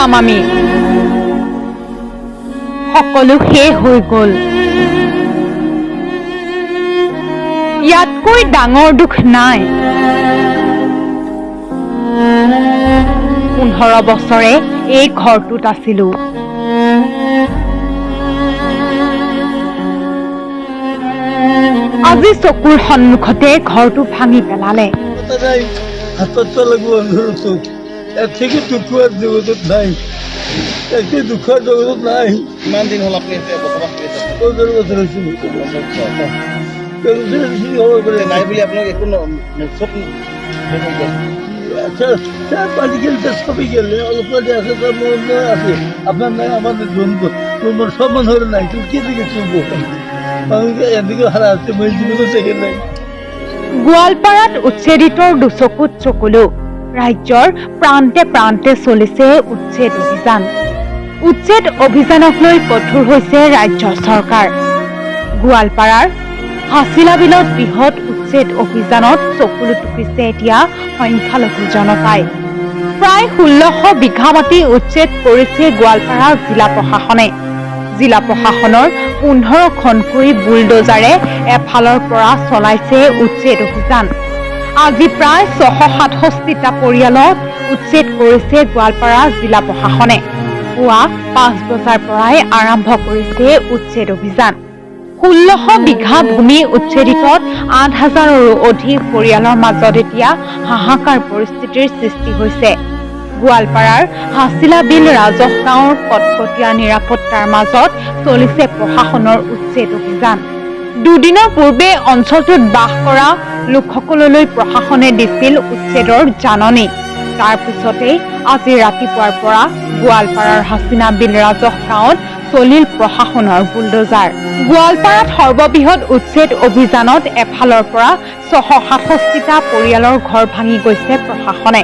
যাম আমি। সকলো শেষ হৈ গ'ল। ইয়াতকৈ ডাঙৰ দুখ নাই। পোন্ধৰ বছৰে এই ঘৰটোত আছিলো। আজি চকুৰ সন্মুখতে ঘৰটো ভাঙি পেলালে। হাতত লাগব এর থেকে দুঃখ আর জগতত নাই। এতে দুঃখ আর জগতত নাই। কিমান দিন হ'ল আপুনি এতিয়া বসবাস কৰি আছে। পনেরো বছর হয়েছে নাই বুলি আপোনাক একো চব। আচ্ছা চার গেলে সবই গেলে। অল্প আছে তার মনে আছে। আপনার নাই আমাদের জন্ম তোমার সব মানুষের নাই তুমি কি দিকে চলবো আমাকে এদিকে হারা আছে মই নাই। গোৱালপাৰাত উচ্ছেদিতৰ দুচকুত চকুলো। ৰাজ্যৰ প্ৰান্তে প্ৰান্তে চলিছে উচ্ছেদ অভিযান। উচ্ছেদ অভিযানক লৈ কঠোৰ হৈছে ৰাজ্য চৰকাৰ। গোৱালপাৰাৰ হাছিলা বিলত বৃহৎ উচ্ছেদ অভিযানত চকুলো টুকিছে এতিয়া সংখ্যালঘু জনতাই। প্ৰায় ষোল্লশ বিঘা মাটি উচ্ছেদ কৰিছে গোৱালপাৰা জিলা প্ৰশাসনে। জিলা প্ৰশাসনৰ পোন্ধৰখনকৈ বুলডোজাৰে এফালৰ পৰা চলাইছে উচ্ছেদ অভিযান। আজি প্ৰায় ছশ সাতষষ্ঠিটা পৰিয়ালক উচ্ছেদ কৰিছে গোৱালপাৰা জিলা প্ৰশাসনে। পুৱা পাঁচ বজাৰ পৰাই আৰম্ভ কৰিছে উচ্ছেদ অভিযান। ষোল্লশ বিঘা ভূমি উচ্ছেদিতত আঠ হাজাৰৰো অধিক পৰিয়ালৰ মাজত এতিয়া হাহাকাৰ পৰিস্থিতিৰ সৃষ্টি হৈছে। গোৱালপাৰাৰ হাছিলা বিল ৰাজহ গাঁৱৰ কটকটীয়া নিৰাপত্তাৰ মাজত চলিছে প্ৰশাসনৰ উচ্ছেদ অভিযান। দুদিনৰ পূৰ্বে অঞ্চলটোত বাস কৰা লোকসকললৈ প্ৰশাসনে দিছিল উচ্ছেদৰ জাননী। তাৰ পিছতেই আজি ৰাতিপুৱাৰ পৰা গোৱালপাৰাৰ হাছিনা বিল ৰাজহ গাঁৱত চলিল প্ৰশাসনৰ বুলডোজাৰ। গোৱালপাৰাত সৰ্ববৃহৎ উচ্ছেদ অভিযানত এফালৰ পৰা ছশ সাতষষ্ঠিটা পৰিয়ালৰ ঘৰ ভাঙি গৈছে প্ৰশাসনে।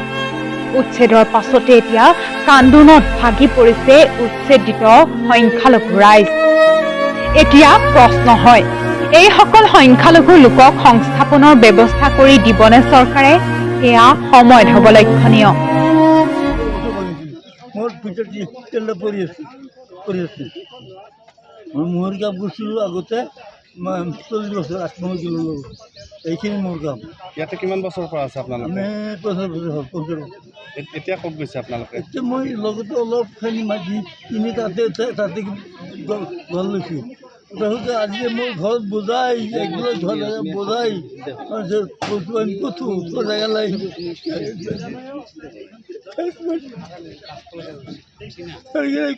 উচ্ছেদৰ পাছতে এতিয়া কান্দোনত ভাগি পৰিছে উচ্ছেদিত সংখ্যালঘু ৰাইজ। এতিয়া প্ৰশ্ন হয় এইসকল সংখ্যালঘু লোকক সংস্থাপনৰ ব্যৱস্থা কৰি দিবনে চৰকাৰে? সেয়া সময়ত হ'ব লক্ষণীয়। আছে আছে। মই মোহৰ কাম কৰছিলো আগতে কিলো লোক এইখিনি মোৰ কাম ইয়াতে কিমান বছৰৰ পৰা আছে আপোনালোকে? পঞ্চাছ বছৰ হ'ল পঞ্চাছ বছৰ। এতিয়া ক'ত গৈছে আপোনালোকে? এতিয়া মই লগতে অলপখিনি মাটি কিনি তাতে তাতে ঘৰ লৈছোঁ। তাৰপিছতে আজি মোৰ ঘৰত বোজাই একদম ঘৰ জেগা বোজাই তাৰপিছত বস্তু আনি ক'তো তোৰ জেগা নাই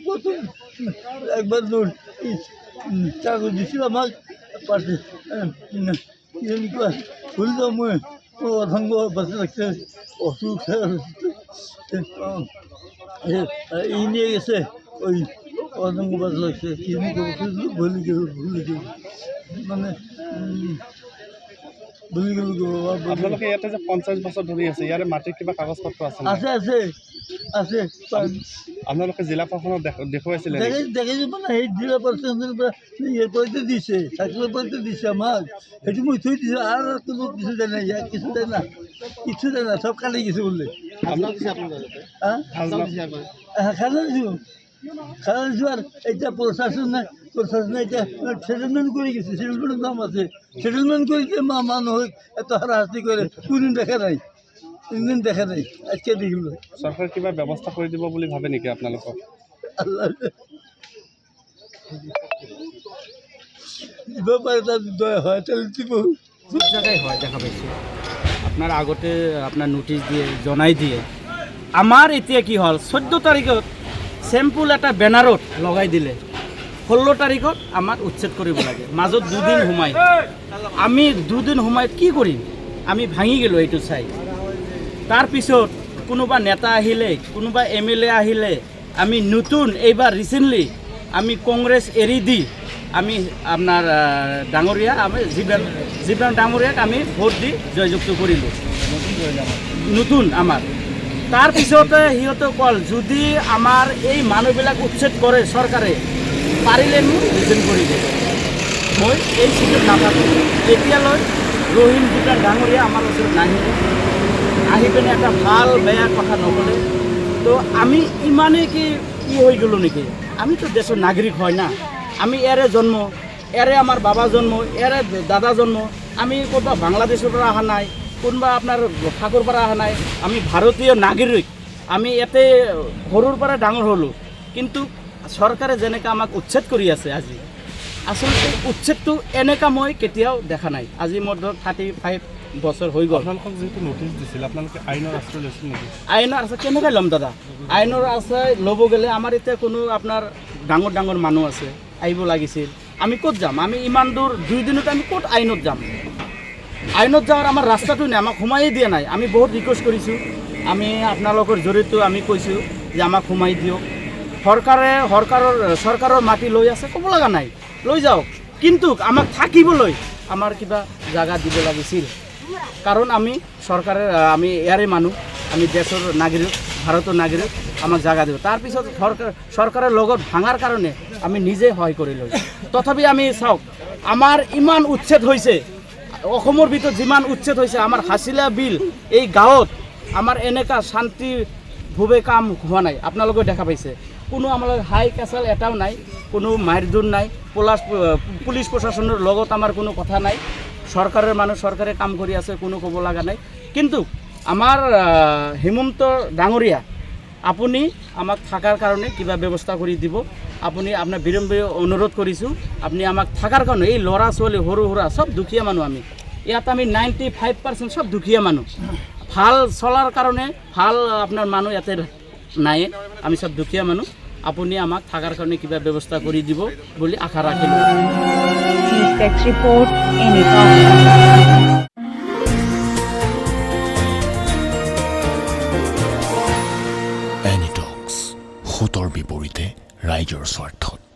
ক'তো একবাৰ দিছিল আমাক কি কয় যাওঁ মই অধংগ বাচি অসুখ ই নিয়ে গেছে ওই অধংগ বাচি লাগছে কি ভুলে গেল ভুলে গেল। মানে ভুলে গেল। আপোনালোকে ইয়াতে যে পঞ্চাছ বছৰ ধৰি আছে ইয়াৰে মাটিৰ কিবা কাগজ পত্ৰ আছে আছে আছে আছে আপোনালোকে জিলা প্ৰশাসনক দেখ- দেখুৱাইছিলে নেকি? মানে সেই জিলা প্ৰশাসনৰ পৰা ইয়ে পইচা দিছে চাকরির পইচা দিছে আমাক। সেইটো মই থৈ দিছোঁ আৰু কোনো কিছু দেয় না ইয়াক কিছু দেয় না কিছু দেয় না সব কালি গেছে খাজনা- খানা দিছোঁ দিছোঁ আর এতিয়া প্রশাসন নাই প্রশাসনে এতিয়া সেটেলমেন্ট করে গেছে সেটেলমেন্টের নাম আছে। সেটেলমেন্ট করে যে মা মানুহক এত হারাহাস্তি করে কোনদিন দেখা নাই কোনদিন দেখা নাই আজকে দেখিল। চৰকাৰে কিবা ব্যৱস্থা কৰি দিব বুলি ভাবে নেকি আপোনালোকক আল্লাহ দিব পাৰে তাত দয়া হয় তাহলে দিব। সব জায়গায় হয় দেখা পাইছোঁ। আপোনাৰ আগতে আপোনাৰ নোটিছ দিয়ে জনাই দিয়ে। আমাৰ এতিয়া কি হ'ল চৈধ্য তাৰিখত চেম্পুল এটা বেনাৰত লগাই দিলে। ষোল্ল তাৰিখত আমাক উচ্ছেদ কৰিব লাগে। মাজত দুদিন সোমাই। আমি দুদিন সোমাই কি কৰিম? আমি ভাঙি গ'লোঁ এইটো চাই। তাৰপিছত কোনোবা নেতা আহিলে, কোনোবা এম এল এ আহিলে, আমি নতুন, এইবাৰ ৰিচেণ্টলি আমি কংগ্ৰেছ এৰি দি আমি আপোনাৰ ডাঙৰীয়া, আমি জীবন জীবন ডাঙৰীয়াক আমি ভোট দি জয়যুক্ত কৰিলোঁ। নতুন আমাৰ। তাৰপিছতে সিহঁতে ক'ল, যদি আমাৰ এই মানুহবিলাক উচ্ছেদ কৰে চৰকাৰে, পাৰিলে মোক ৰিজেন কৰি দিয়ে মই এই চিটত নাথাকোঁ। এতিয়ালৈ ৰহিম ভূটান ডাঙৰীয়া আমাৰ ওচৰত নাহিলে আহি পিনে এটা ভালো, বেয়া কথা নক'লে। তো আমি ইমানে কি ই হয়ে গেল নাকি? আমি তো দেশের নাগরিক হয় না। আমি এরে জন্ম এরে আমার বাবা জন্ম এরে দাদা জন্ম। আমি কোথাও বাংলাদেশের পৰা অহা নাই। কোনোবা আপোনাৰ ঠাকুৰ পৰা অহা নাই আমি ভাৰতীয় নাগৰিক আমি ইয়াতে সৰুৰ পৰা ডাঙৰ হ'লোঁ। কিন্তু চৰকাৰে যেনেকৈ আমাক উচ্ছেদ কৰি আছে আজি আচলতে উচ্ছেদটো এনেকা মই কেতিয়াও দেখা নাই। আজি মোৰ ধৰক থাৰ্টি ফাইভ বছৰ হৈ গ'ল। যিহেতু নটিচ দিছিল আপোনালোকে আইনৰ আশ্ৰয় লৈছিল নেকি? আইনৰ আশ্ৰয় কেনেকৈ ল'ম দাদা? আইনৰ আশ্ৰয় ল'ব গ'লে আমাৰ এতিয়া কোনো আপোনাৰ ডাঙৰ ডাঙৰ মানুহ আছে আহিব লাগিছিল। আমি ক'ত যাম? আমি ইমান দূৰ দুই দিনত আমি ক'ত আইনত যাম? আইনত যাওয়ার আমার রাস্তাটো নাই, আমাক সোমাই দিয়া নাই। আমি বহুত ৰিকুৱেষ্ট কৰিছোঁ। আমি আপোনালোকৰ জৰিয়তে আমি কৈছোঁ যে আমাক সোমাই দিয়ক। চৰকাৰে চৰকাৰৰ চৰকাৰৰ মাটি লৈ আছে, ক'ব লগা নাই। লৈ যাওক। কিন্তু আমাক থাকিবলৈ আমাৰ কিবা জাগা দিব লাগিছিল। কাৰণ আমি চৰকাৰে আমি ইয়াৰে মানুহ। আমি দেশৰ নাগৰিক, ভাৰতৰ নাগৰিক, আমাক জাগা দিব। তাৰপিছত চৰকাৰ চৰকাৰৰ লগত ভাঙাৰ কাৰণে আমি নিজে সহায় কৰি লৈছোঁ। তথাপি আমি চাওক, আমাৰ ইমান উচ্ছেদ হৈছে। অসমৰ ভিতৰত যিমান উচ্ছেদ হৈছে, আমাৰ হাছিলা বিল এই গাঁৱত আমাৰ এনেকা শান্তিভাৱে কাম হোৱা নাই। আপোনালোকে দেখা পাইছে। কোনো আমাৰ হাই কাছাল এটাও নাই, কোনো মাৰধৰ নাই পলাছ পুলিচ প্ৰশাসনৰ লগত আমাৰ কোনো কথা নাই। চৰকাৰৰ মানুহ, চৰকাৰে কাম কৰি আছে, কোনো ক'ব লগা নাই। কিন্তু আমাৰ হিমন্ত ডাঙৰীয়া আপুনি আমাক থকাৰ কাৰণে কিবা ব্যৱস্থা কৰি দিব। আপুনি আপোনাৰ বিৰম্বে অনুৰোধ কৰিছোঁ। আপুনি আমাক থকাৰ কাৰণে এই ল'ৰা, ছোৱালী, সৰু, সুৰা চব দুখীয়া মানুহ আমি। ইয়াত আমি নাইণ্টি ফাইভ পাৰ্চেণ্ট চব দুখীয়া মানুহ। ভালো চলাৰ কাৰণে ভালো আপোনাৰ মানুহ ইয়াতে নাই। আমি চব দুখীয়া মানুহ। আপুনি আমাক থকাৰ কাৰণে কিবা ব্যৱস্থা কৰি দিব বুলি আশা ৰাখিলোঁ। News desk report